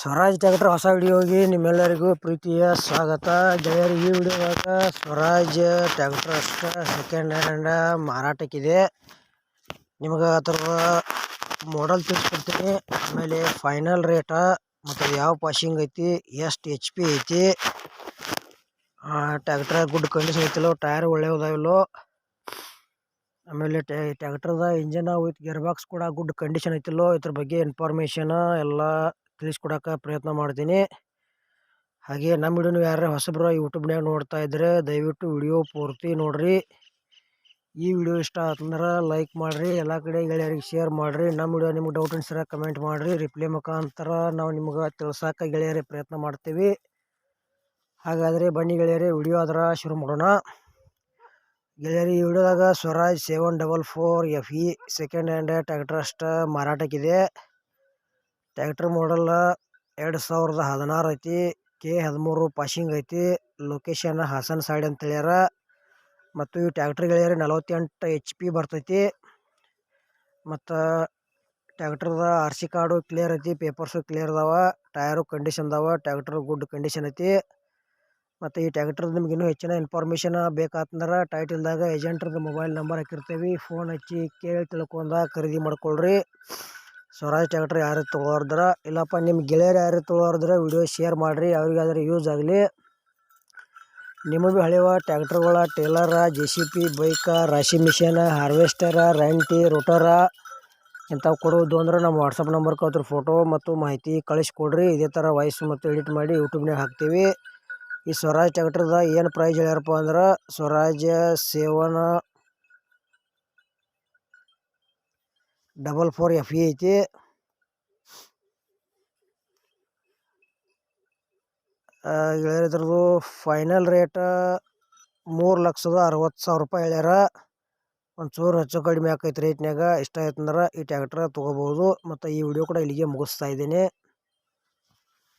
Swaraj tractor ಹೊಸ ವಿಡಿಯೋಗೆ ನಿಮ್ಮೆಲ್ಲರಿಗೂ ಪ್ರೀತಿಯ ಸ್ವಾಗತ. ಗೆಳೆಯರು ಈ ವಿಡಿಯೋದಾಗ ಸ್ವರಾಜ್ ಟ್ಯಾಕ್ಟರ್ ಅಷ್ಟ ಸೆಕೆಂಡ್ ಹ್ಯಾಂಡ್ ಮಾರಾಟಕ್ಕಿದೆ. ನಿಮಗೆ ಅದರ ಮಾಡಲ್ ತಿಳಿಸ್ಕೊಡ್ತೀನಿ ಆಮೇಲೆ ಫೈನಲ್ ರೇಟ ಮತ್ತು ಯಾವ ಪಾಶಿಂಗ್ ಐತಿ, ಎಷ್ಟು ಎಚ್ ಪಿ ಐತಿ. ಟ್ಯಾಕ್ಟರ್ ಗುಡ್ ಕಂಡೀಷನ್ ಐತಿಲ್ಲೋ, ಟೈರ್ ಒಳ್ಳೆ ಇದಾವಿಲ್ಲೋ ಆಮೇಲೆ ಟ್ಯಾಕ್ಟರ್ದ ಇಂಜನ್ ವಿತ್ ಗೇರ್ ಬಾಕ್ಸ್ ಕೂಡ ಗುಡ್ ಕಂಡೀಷನ್ ಐತಿಲ್ಲೋ. ಇದ್ರ ಬಗ್ಗೆ ಇನ್ಫಾರ್ಮೇಷನ್ ಎಲ್ಲ ತಿಳಿಸ್ಕೊಡಕ್ಕೆ ಪ್ರಯತ್ನ ಮಾಡ್ತೀನಿ. ಹಾಗೆ ನಮ್ಮ ವಿಡಿಯೋನು ಯಾರು ಹೊಸಬ್ರು ಯೂಟ್ಯೂಬ್ನಾಗ ನೋಡ್ತಾ ಇದ್ದರೆ ದಯವಿಟ್ಟು ವಿಡಿಯೋ ಪೂರ್ತಿ ನೋಡ್ರಿ. ಈ ವಿಡಿಯೋ ಇಷ್ಟ ಆತಂದ್ರೆ ಲೈಕ್ ಮಾಡಿರಿ, ಎಲ್ಲ ಕಡೆ ಗೆಳೆಯರಿಗೆ ಶೇರ್ ಮಾಡಿರಿ. ನಮ್ಮ ವಿಡಿಯೋ ನಿಮ್ಗೆ ಡೌಟ್ ಅನ್ಸರ ಕಮೆಂಟ್ ಮಾಡಿರಿ. ರಿಪ್ಲೈ ಮುಖಾಂತರ ನಾವು ನಿಮ್ಗೆ ತಿಳ್ಸೋಕೆ ಗೆಳೆಯರಿಗೆ ಪ್ರಯತ್ನ ಮಾಡ್ತೀವಿ. ಹಾಗಾದರೆ ಬನ್ನಿ ಗೆಳೆಯರೇ, ವಿಡಿಯೋ ಆದ್ರೆ ಶುರು ಮಾಡೋಣ. ಗೆಳೆಯರಿ, ಈ ವಿಡಿಯೋದಾಗ Swaraj seven double four F E, second hand ಟ್ಯಾಕ್ಟ್ರಷ್ಟು ಮಾರಾಟಕ್ಕಿದೆ. ಟ್ರ್ಯಾಕ್ಟರ್ ಮಾಡಲ್ ಎರಡು ಸಾವಿರದ ಹದಿನಾರು ಐತಿ. ಕೆ ಹದಿಮೂರು ಪಾಸಿಂಗ್ ಐತಿ. ಲೊಕೇಶನ್ ಹಾಸನ್ ಸೈಡ್ ಅಂತ ಹೇಳ್ಯಾರ. ಮತ್ತು ಈ ಟ್ರ್ಯಾಕ್ಟರ್ ಗೆಳೆಯರಿ ನಲವತ್ತೆಂಟು ಎಚ್ ಪಿ ಬರ್ತೈತಿ. ಮತ್ತು ಟ್ಯಾಕ್ಟ್ರದ ಆರ್ ಸಿ ಕಾರ್ಡು ಕ್ಲಿಯರ್ ಐತಿ. ಪೇಪರ್ಸು ಕ್ಲಿಯರ್ ಅದಾವ. ಟಯರು ಕಂಡೀಷನ್ ಅದಾವ. ಟ್ಯಾಕ್ಟ್ರ್ ಗುಡ್ ಕಂಡೀಷನ್ ಐತಿ. ಮತ್ತು ಈ ಟ್ಯಾಕ್ಟ್ರದ್ದು ನಿಮ್ಗೆ ಇನ್ನೂ ಹೆಚ್ಚಿನ ಇನ್ಫಾರ್ಮೇಷನ್ ಬೇಕಾತಂದ್ರೆ ಟೈಟಲ್ದಾಗ ಏಜೆಂಟ್ರದ್ದು ಮೊಬೈಲ್ ನಂಬರ್ ಹಾಕಿರ್ತೀವಿ. ಫೋನ್ ಹಚ್ಚಿ ಕೇಳಿ ತಿಳ್ಕೊಂಡ ಖರೀದಿ ಮಾಡ್ಕೊಳ್ರಿ. ಸ್ವರಾಜ್ ಟ್ರ್ಯಾಕ್ಟರ್ ಯಾರು ತೊಗೊಳೋದ್ರ ಇಲ್ಲಪ್ಪ ನಿಮ್ಮ ಗೆಳೆಯರು ಯಾರು ತೊಗೊಳೋದ್ರ ವಿಡಿಯೋ ಶೇರ್ ಮಾಡಿರಿ, ಅವ್ರಿಗಾದ್ರೆ ಯೂಸ್ ಆಗಲಿ. ನಿಮಗೆ ಭೀ ಹಳೆವ ಟ್ಯಾಕ್ಟ್ರ್ಗಳ trailer J C B bike ರಾಶಿ ಮಿಷನ್ ಹಾರ್ವೆಸ್ಟರ ರೆಂಟಿ ರೋಟರ ಇಂಥವು ಕೊಡೋದು ಅಂದ್ರೆ ನಮ್ಮ ವಾಟ್ಸಪ್ ನಂಬರ್ ಅದ್ರ ಫೋಟೋ ಮತ್ತು ಮಾಹಿತಿ ಕಳಿಸ್ಕೊಡ್ರಿ. ಇದೇ ಥರ ವಾಯ್ಸ್ ಮತ್ತು ಎಡಿಟ್ ಮಾಡಿ ಯೂಟ್ಯೂಬ್ನಾಗ ಹಾಕ್ತೀವಿ. ಈ ಸ್ವರಾಜ್ ಟ್ಯಾಕ್ಟ್ರದ ಏನು ಪ್ರೈಸ್ ಹೇಳ್ಯಾರಪ್ಪ ಅಂದ್ರೆ, Swaraj seven double four F E ಐತಿ ಹೇಳಿದ್ರದು ಫೈನಲ್ ರೇಟ ಮೂರು ಲಕ್ಷದ ಅರವತ್ತು ಸಾವಿರ ರೂಪಾಯಿ ಹೇಳ್ಯಾರ. ಒಂಚೂರು ಹೆಚ್ಚು ಕಡಿಮೆ ಆಕೈತೆ ರೇಟ್ನಾಗ ಇಷ್ಟ ಆಯ್ತಂದ್ರೆ ಈ ಟ್ಯಾಕ್ಟ್ರ್ ತೊಗೋಬೋದು ಮತ್ತು ಈ ವಿಡಿಯೋ ಕೂಡ ಇಲ್ಲಿಗೆ ಮುಗಿಸ್ತಾ ಇದ್ದೀನಿ.